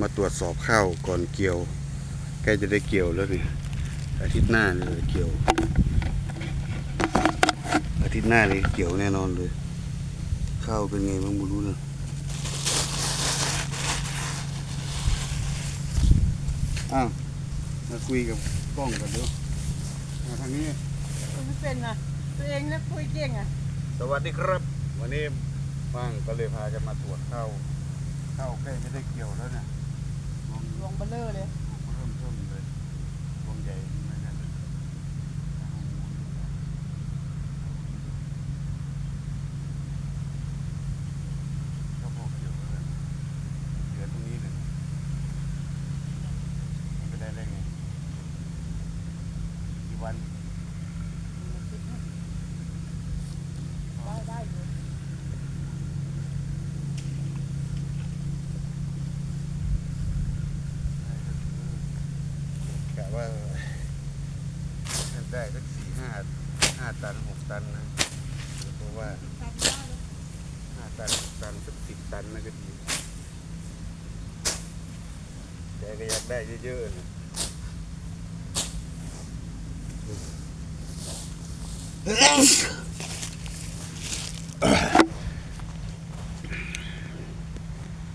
มาตรวจสอบข้าวก่อนเกี่ยวใกล้จะได้เกี่ยวแล้วนี่อาทิตย์หน้าเลยเกี่ยว อาทิตย์หน้าเลยเกี่ยวแน่นอนเลย ข้าวเป็นไงบ้างไม่รู้นะอ้าวมาคุยกับกล้องกันเดี๋ยวมาทางนี้ คุณไม่เป็นนะตัวเองนะคุยเก่งอะ สวัสดีครับ วันนี้ว่างก็เลยพากันมาตรวจข้าวข้าวใกล้จะได้เกี่ยวแล้วเนี่ยล องเบลเลอร์เลยเริ่มเริ่มเลยวงใหญ่ไม่ได้เลยก็พอเกี่ยวแล้วเหลือตรงนี้เลยมันไปได้ได้ไงกี่วัน ได้ได้อยู่ กะ ว่าได้สักสี่ห้าห้าตันหกตันนะเพราะว่าห้าตันหกตันสักสิบตันนะก็ดีแต่ก็อยากได้เยอะๆนะ